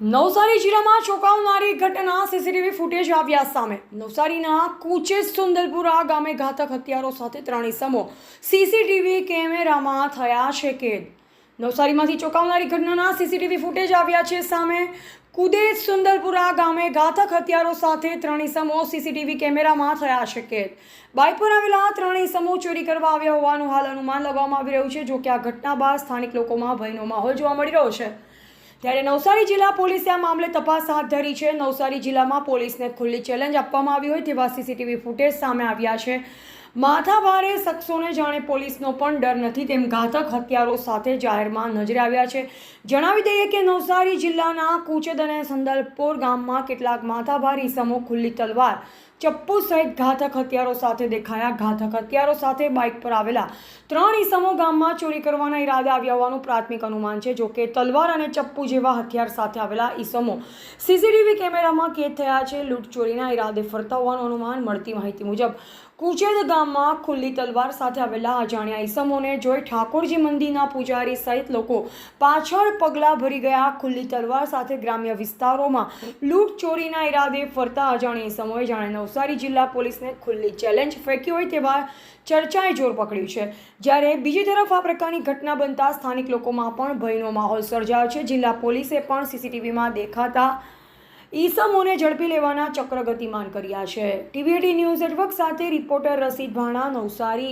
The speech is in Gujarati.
નવસારી જિલ્લામાં ચોંકાવનારી ઘટના સીસીટીવી ફૂટેજ આવ્યા સામે. નવસારીના કુચેજ સુંદરપુરા ગામે ઘાતક હત્યારો સાથે ત્રણેય ઇસમો સીસીટીવી કેમેરામાં થયા છે કેદ. નવસારીમાંથી ચોંકાવનારી ઘટનાના સીસીટીવી ફૂટેજ આવ્યા છે સામે. કુદેજ સુંદરપુરા ગામે ઘાતક હથિયારો સાથે ત્રણ ઇસમો સીસીટીવી કેમેરામાં થયા કેદ. બાઇક પર આવેલા ત્રણ ઇસમો ચોરી કરવા આવ્યા હોવાનું હાલ અનુમાન લગાવવામાં આવી રહ્યું છે, જો કે આ ઘટના બાદ સ્થાનિક લોકોમાં ભયનો માહોલ જોવા મળી રહ્યો છે. ત્યારે નવસારી જિલ્લા પોલીસે આ મામલે તપાસ હાથ ધરી છે. નવસારી જિલ્લામાં પોલીસને ખુલ્લી ચેલેન્જ આપવામાં આવી હોય તેવા સીસીટીવી ફૂટેજ સામે આવ્યા છે. માથાભારે શખ્સોને જાણે પોલીસનો પણ ડર નથી. તેમ ઘાતક હથિયારો સાથે જાહેરમાં નજરે આવ્યા છે. જણાવી દઈએ કે નવસારી જિલ્લાના કુચદ અને સંદલપોર ગામમાં કેટલાક માથાભાર ઈસમો ખુલ્લી તલવાર, ચપ્પુ સહિત ઘાતક હથિયારો સાથે દેખાયા. ઘાતક હથિયારો સાથે બાઇક પર આવેલા ત્રણ ઈસમો ગામમાં ચોરી કરવાના ઈરાદે આવ્યા હોવાનું પ્રાથમિક અનુમાન છે. જોકે તલવાર અને ચપ્પુ જેવા હથિયાર સાથે આવેલા ઈસમો સીસીટીવી કેમેરામાં કેદ થયા છે. લૂંટ ચોરીના ઈરાદે ફરતા હોવાનું અનુમાન મળતી માહિતી મુજબ કુચેદ ગામમાં ખુલ્લી તલવાર સાથે આવેલા અજાણ્યા ઈસમોને જોઈ ઠાકોરજી મંદિરના પૂજારી સહિત લોકો પાછળ પગલાં ભરી ગયા. ખુલ્લી તલવાર સાથે ગ્રામ્ય વિસ્તારોમાં લૂંટ ચોરીના ઈરાદે ફરતા અજાણ્યા ઈસમોએ જાણે નવસારી જિલ્લા પોલીસને ખુલ્લી ચેલેન્જ ફેંકી હોય તેવા ચર્ચાએ જોર પકડ્યું છે. જ્યારે બીજી તરફ આ પ્રકારની ઘટના બનતા સ્થાનિક લોકોમાં પણ ભયનો માહોલ સર્જાયો છે. જિલ્લા પોલીસે પણ સીસીટીવીમાં દેખાતા ઈસમોને ઝડપી લેવાના ચક્ર ગતિમાન કર્યા છે. ટીવીએટી ન્યૂઝ નેટવર્ક સાથે રિપોર્ટર રસીદ ભાણા નવસારી.